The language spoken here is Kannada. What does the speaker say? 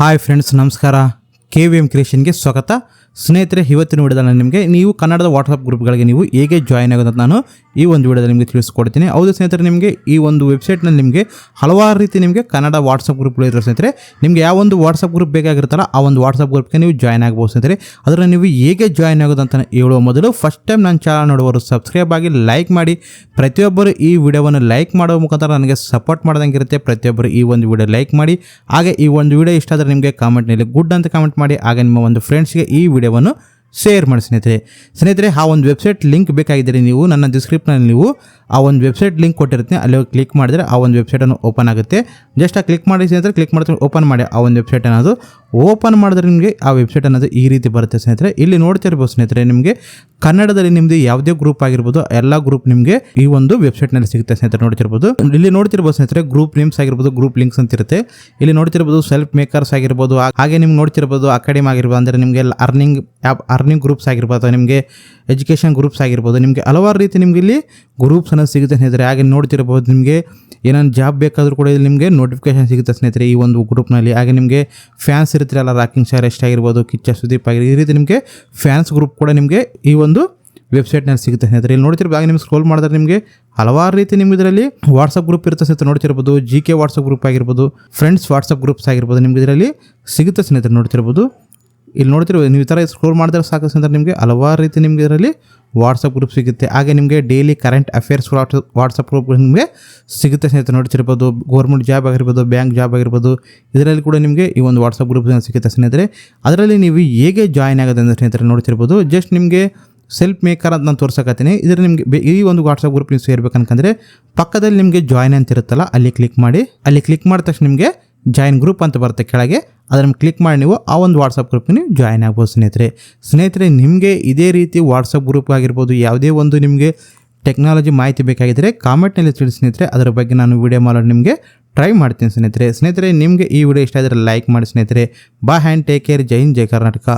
ಹಾಯ್ ಫ್ರೆಂಡ್ಸ್ ನಮಸ್ಕಾರ. ಕೆ ವಿ ಎಂ ಕ್ರಿಯೇಷನ್ಗೆ ಸ್ವಾಗತ. ಸ್ನೇಹಿತರೆ, ಇವತ್ತಿನ ವಿಡಿಯೋದಲ್ಲಿ ನಾನು ನಿಮಗೆ ನೀವು ಕನ್ನಡದ ವಾಟ್ಸಪ್ ಗ್ರೂಪ್ಗಳಿಗೆ ನೀವು ಹೇಗೆ ಜಾಯ್ನ್ ಆಗೋದು ನಾನು ಈ ಒಂದು ವಿಡಿಯೋದಲ್ಲಿ ನಿಮಗೆ ತಿಳಿಸ್ಕೊಡ್ತೀನಿ. ಹೌದು ಸ್ನೇಹಿತರೆ, ನಿಮಗೆ ಈ ಒಂದು ವೆಬ್ಸೈಟ್ನಲ್ಲಿ ನಿಮಗೆ ಹಲವಾರು ರೀತಿ ನಿಮಗೆ ಕನ್ನಡ ವಾಟ್ಸಪ್ ಗ್ರೂಪ್ಗಳು ಇರೋ ಸ್ನೇಹಿತರೆ. ನಿಮಗೆ ಯಾವ ಒಂದು ವಾಟ್ಸಪ್ ಗ್ರೂಪ್ ಬೇಕಾಗಿರುತ್ತಲ್ಲ, ಆ ಒಂದು ವಾಟ್ಸಪ್ ಗ್ರೂಪ್ಗೆ ನೀವು ಜಾಯ್ನ್ ಆಗ್ಬೋದು ಸ್ನೇಹಿತರೆ. ಅದರಲ್ಲಿ ನೀವು ಹೇಗೆ ಜಾಯ್ನ್ ಆಗೋದು ಅಂತ ಹೇಳುವ ಮೊದಲು ಫಸ್ಟ್ ಟೈಮ್ ನನ್ನ ಚಾನಲ್ ನೋಡುವರು ಸಬ್ಸ್ಕ್ರೈಬ್ ಆಗಿ ಲೈಕ್ ಮಾಡಿ. ಪ್ರತಿಯೊಬ್ಬರು ಈ ವಿಡಿಯೋವನ್ನು ಲೈಕ್ ಮಾಡೋ ಮುಖಾಂತರ ನನಗೆ ಸಪೋರ್ಟ್ ಮಾಡ್ದಂಗೆ ಇರುತ್ತೆ ಪ್ರತಿಯೊಬ್ಬರು ಈ ಒಂದು ವಿಡಿಯೋ ಲೈಕ್ ಮಾಡಿ. ಹಾಗೆ ಈ ಒಂದು ವಿಡಿಯೋ ಇಷ್ಟ ಆದರೆ ನಿಮಗೆ ಕಾಮೆಂಟ್ನಲ್ಲಿ ಗುಡ್ ಅಂತ ಕಾಮೆಂಟ್ ಮಾಡಿ. ಹಾಗೆ ನಿಮ್ಮ ಒಂದು ಫ್ರೆಂಡ್ಸ್ಗೆ ಈ ವಿಡಿಯೋವನ್ನು ಶೇರ್ ಮಾಡಿ ಸ್ನೇಹಿತರೆ. ಸ್ನೇಹಿತರೆ, ಆ ಒಂದು ವೆಬ್ಸೈಟ್ ಲಿಂಕ್ ಬೇಕಾಗಿದ್ದರೆ ನೀವು, ನನ್ನ ಡಿಸ್ಕ್ರಿಪ್ಷನಲ್ಲಿ ನೀವು ಆ ಒಂದು ವೆಬ್ಸೈಟ್ ಲಿಂಕ್ ಕೊಟ್ಟಿರ್ತೀನಿ ಅಲ್ಲಿ ಕ್ಲಿಕ್ ಮಾಡಿದರೆ ಆ ಒಂದು ವೆಬ್ಸೈಟನ್ನು ಓಪನ್ ಆಗುತ್ತೆ. ಜಸ್ಟ್ ಆ ಕ್ಲಿಕ್ ಮಾಡಿ ಸ್ನೇಹಿತರೆ, ಕ್ಲಿಕ್ ಮಾಡ್ತೀನಿ ಓಪನ್ ಮಾಡಿ ಆ ಒಂದು ವೆಬ್ಸೈಟ್ ಅನ್ನೋದು. ಓಪನ್ ಮಾಡಿದ್ರೆ ನಿಮಗೆ ಆ ವೆಬ್ಸೈಟ್ ಅನ್ನೋದು ಈ ರೀತಿ ಬರುತ್ತೆ ಸ್ನೇಹಿತರೆ. ಇಲ್ಲಿ ನೋಡ್ತಿರ್ಬೋದು ಸ್ನೇಹಿತರೆ, ನಿಮಗೆ ಕನ್ನಡದಲ್ಲಿ ನಿಮ್ಮದು ಯಾವುದೇ ಗ್ರೂಪ್ ಆಗಿರ್ಬೋದು, ಎಲ್ಲ ಗ್ರೂಪ್ ನಿಮಗೆ ಈ ಒಂದು ವೆಬ್ಸೈಟ್ನಲ್ಲಿ ಸಿಗುತ್ತೆ ಸ್ನೇಹಿತರೆ, ನೋಡ್ತಿರ್ಬೋದು. ಇಲ್ಲಿ ನೋಡ್ತಿರ್ಬೋದು ಸ್ನೇಹಿತರೆ, ಗ್ರೂಪ್ ನೇಮ್ಸ್ ಆಗಿರ್ಬೋದು, ಗ್ರೂಪ್ ಲಿಂಕ್ಸ್ ಅಂತ ಇರುತ್ತೆ. ಇಲ್ಲಿ ನೋಡ್ತಿರ್ಬೋದು ಸೆಲ್ಫ್ ಮೇಕರ್ಸ್ ಆಗಿರ್ಬೋದು ಹಾಗೆ ನಿಮ್ಗೆ ನೋಡ್ತಿರ್ಬೋದು ಅಕಾಡೆಮಿ ಆಗಿರ್ಬೋದು, ಅಂದರೆ ನಿಮಗೆ ಅರ್ನಿಂಗ್ ಆ್ಯಪ್ ಅರ್ನಿಂಗ್ ಗ್ರೂಪ್ಸ್ ಆಗಿರ್ಬೋದು ನಿಮಗೆ ಎಜುಕೇಷನ್ ಗ್ರೂಪ್ಸ್ ಆಗಿರ್ಬೋದು, ನಿಮಗೆ ಹಲವಾರು ರೀತಿ ನಿಮಗೆ ಇಲ್ಲಿ ಗ್ರೂಪ್ಸ್ ಅನ್ನೋದು ಸಿಗುತ್ತೆ ಸ್ನೇಹಿತರೆ. ಹಾಗೆ ನೋಡ್ತಿರ್ಬೋದು ನಿಮಗೆ ಏನೇನು ಜಾಬ್ ಬೇಕಾದರೂ ಕೂಡ ಇಲ್ಲಿ ನಿಮಗೆ ನೋಟಿಫಿಕೇಶನ್ ಸಿಗುತ್ತೆ ಸ್ನೇಹಿತರೆ ಈ ಒಂದು ಗ್ರೂಪ್ನಲ್ಲಿ ಹಾಗೆ ನಿಮಗೆ ಫ್ಯಾನ್ಸ್ ಇರ್ತೀರಲ್ಲ ರಾಕಿಂಗ್ ಸ್ಟಾರ್ ಎಷ್ಟು ಆಗಿರ್ಬೋದು, ಕಿಚ್ಚ, ಸುದೀಪ್ ಆಗಿರ್ಬೋದು, ಈ ರೀತಿ ನಿಮಗೆ ಫ್ಯಾನ್ಸ್ ಗ್ರೂಪ್ ಕೂಡ ನಿಮಗೆ ಈ ಒಂದು ವೆಬ್ಸೈಟ್ನಲ್ಲಿ ಸಿಗುತ್ತೆ ಸ್ನೇಹಿತರೆ. ಇಲ್ಲಿ ನೋಡ್ತಿರ್ಬೋದು ಹಾಗೆ ನಿಮ್ಗೆ ಸ್ಕ್ರೋಲ್ ಮಾಡಿದ್ರೆ ನಿಮಗೆ ಹಲವಾರು ರೀತಿ ನಿಮ್ಗೆ ಇದರಲ್ಲಿ ವಾಟ್ಸಪ್ ಗ್ರೂಪ್ ಇರುತ್ತೆ ಸ್ನೇಹಿತರೆ ನೋಡ್ತಿರ್ಬೋದು ಜಿ ಕೆ ವಾಟ್ಸಪ್ ಗ್ರೂಪ್ ಆಗಿರ್ಬೋದು ಫ್ರೆಂಡ್ಸ್ ವಾಟ್ಸಪ್ ಗ್ರೂಪ್ಸ್ ಆಗಿರ್ಬೋದು ನಿಮ್ಗೆ ಇದರಲ್ಲಿ ಸಿಗುತ್ತೆ ಸ್ನೇಹಿತರೆ ನೋಡ್ತಿರ್ಬೋದು ಇಲ್ಲಿ ನೋಡ್ತಿರ್ಬೋದು ನೀವು ಈ ಥರ ಸ್ಕ್ರೋಲ್ ಮಾಡಿದ್ರೆ ಸಾಕು ಅಂದರೆ ನಿಮಗೆ ಹಲವಾರು ರೀತಿ ನಿಮಗೆ ಇದರಲ್ಲಿ ವಾಟ್ಸಪ್ ಗ್ರೂಪ್ ಸಿಗುತ್ತೆ. ಹಾಗೆ ನಿಮಗೆ daily current affairs WhatsApp group ನಿಮಗೆ ಸಿಗುತ್ತೆ ಸ್ನೇಹಿತರೆ. ನೋಡ್ತಿರ್ಬೋದು ಗೌರ್ಮೆಂಟ್ ಜಾಬ್ ಆಗಿರ್ಬೋದು ಬ್ಯಾಂಕ್ ಜಾಬ್ ಆಗಿರ್ಬೋದು, ಇದರಲ್ಲಿ ಕೂಡ ನಿಮಗೆ ಈ ಒಂದು ವಾಟ್ಸಪ್ ಗ್ರೂಪ್ ಸಿಗುತ್ತೆ ಸ್ನೇಹಿತರೆ. ಅದರಲ್ಲಿ ನೀವು ಹೇಗೆ ಜಾಯ್ನ್ ಆಗೋದು ಅಂದರೆ ಸ್ನೇಹಿತರೆ ನೋಡ್ತಿರ್ಬೋದು. ಜಸ್ಟ್ ನಿಮಗೆ ಸೆಲ್ಫ್ ಮೇಕರ್ ಅಂತ ನಾನು ತೋರ್ಸಕತ್ತೀನಿ. ಇದರ ನಿಮಗೆ ಈ ಒಂದು ವಾಟ್ಸಪ್ ಗ್ರೂಪ್ ನೀವು ಸೇರ್ಬೇಕನ್ಕಂದ್ರೆ ಪಕ್ಕದಲ್ಲಿ ನಿಮಗೆ ಜಾಯ್ನ್ ಅಂತ ಇರುತ್ತಲ್ಲ, ಅಲ್ಲಿ ಕ್ಲಿಕ್ ಮಾಡಿ, ಅಲ್ಲಿ ಕ್ಲಿಕ್ ಮಾಡಿದ ತಕ್ಷಣ ನಿಮಗೆ ಜಾಯಿನ್ ಗ್ರೂಪ್ ಅಂತ ಬರುತ್ತೆ ಕೆಳಗೆ. ಅದನ್ನು ಕ್ಲಿಕ್ ಮಾಡಿ ನೀವು ಆ ಒಂದು ವಾಟ್ಸಪ್ ಗ್ರೂಪ್ಗೆ ನೀವು ಜಾಯ್ನ್ ಆಗ್ಬೋದು ಸ್ನೇಹಿತರೆ. ಸ್ನೇಹಿತರೆ, ನಿಮಗೆ ಇದೇ ರೀತಿ ವಾಟ್ಸಪ್ ಗ್ರೂಪ್ ಆಗಿರ್ಬೋದು, ಯಾವುದೇ ಒಂದು ನಿಮಗೆ ಟೆಕ್ನಾಲಜಿ ಮಾಹಿತಿ ಬೇಕಾಗಿದ್ದರೆ ಕಾಮೆಂಟ್ನಲ್ಲಿ ತಿಳಿಸಿ ಸ್ನೇಹಿತರೆ. ಅದರ ಬಗ್ಗೆ ನಾನು ವಿಡಿಯೋ ಮಾಡೋದು ನಿಮಗೆ ಟ್ರೈ ಮಾಡ್ತೀನಿ ಸ್ನೇಹಿತರೆ. ಸ್ನೇಹಿತರೆ, ನಿಮಗೆ ಈ ವಿಡಿಯೋ ಇಷ್ಟ ಆದರೆ ಲೈಕ್ ಮಾಡಿ ಸ್ನೇಹಿತರೆ. ಬಾ ಹ್ಯಾಂಡ್ ಟೇಕ್ ಕೇರ್ ಜೈ ಹಿಂದ್, ಜೈ ಕರ್ನಾಟಕ.